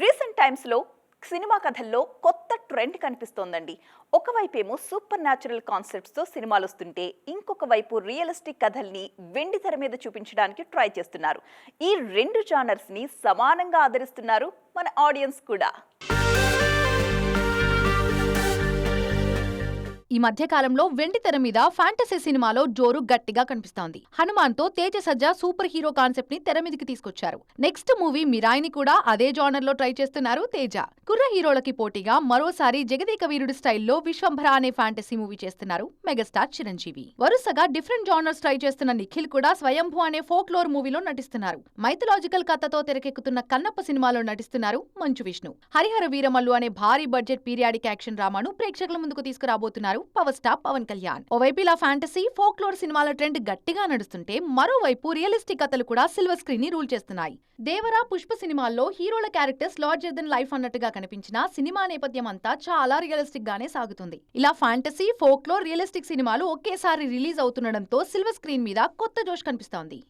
Recent టైమ్స్లో cinema కథల్లో కొత్త ట్రెండ్ కనిపిస్తోందండి. ఒకవైపేమో సూపర్ న్యాచురల్ కాన్సెప్ట్స్తో సినిమాలు వస్తుంటే ఇంకొక వైపు రియలిస్టిక్ కథల్ని వెండి తెర మీద చూపించడానికి ట్రై చేస్తున్నారు. ఈ రెండు జానర్స్ని సమానంగా ఆదరిస్తున్నారు మన ఆడియన్స్ కూడా. ఈ మధ్య కాలంలో వెండి తెర మీద ఫ్యాంటసీ సినిమాలో జోరు గట్టిగా కనిపిస్తోంది. హనుమాన్తో తేజ సజ్జా సూపర్ హీరో కాన్సెప్ట్ని తెర మీదకి తీసుకొచ్చారు. నెక్స్ట్ మూవీ మిరాయిని కూడా అదే జానర్లో ట్రై చేస్తున్నారు తేజ. కుర్ర హీరోలకి పోటీగా మరోసారి జగదేక వీరుడి స్టైల్లో విశ్వంభర అనే ఫ్యాంటసీ మూవీ చేస్తున్నారు మెగాస్టార్ చిరంజీవి. వరుసగా డిఫరెంట్ జానర్స్ ట్రై చేస్తున్న నిఖిల్ కూడా స్వయంభూ అనే ఫోక్ లోర్ మూవీలో నటిస్తున్నారు. మైథలాజికల్ కథతో తెరకెక్కుతున్న కన్నప్ప సినిమాలో నటిస్తున్నారు మంచు విష్ణు. హరిహర వీరమల్లు అనే భారీ బడ్జెట్ పీరియాడిక్ యాక్షన్ డ్రామాను ప్రేక్షకుల ముందుకు తీసుకురాబోతున్నారు పవర్ స్టార్ పవన్ కళ్యాణ్. ఓవైపు ఇలా ఫ్యాంటసీ ఫోక్లోర్ సినిమాల ట్రెండ్ గట్టిగా నడుస్తుంటే మరోవైపు రియలిస్టిక్ కథలు కూడా సిల్వర్ స్క్రీన్ని రూల్ చేస్తున్నాయి. దేవరా పుష్ప సినిమాల్లో హీరోల క్యారెక్టర్స్ లార్జర్ దెన్ లైఫ్ అన్నట్టుగా కనిపించిన సినిమా నేపథ్యం అంతా చాలా రియలిస్టిక్ గానే సాగుతుంది. ఇలా ఫ్యాంటసీ ఫోక్లోర్ రియలిస్టిక్ సినిమాలు ఒకేసారి రిలీజ్ అవుతుండడంతో సిల్వర్ స్క్రీన్ మీద కొత్త జోష్ కనిపిస్తోంది.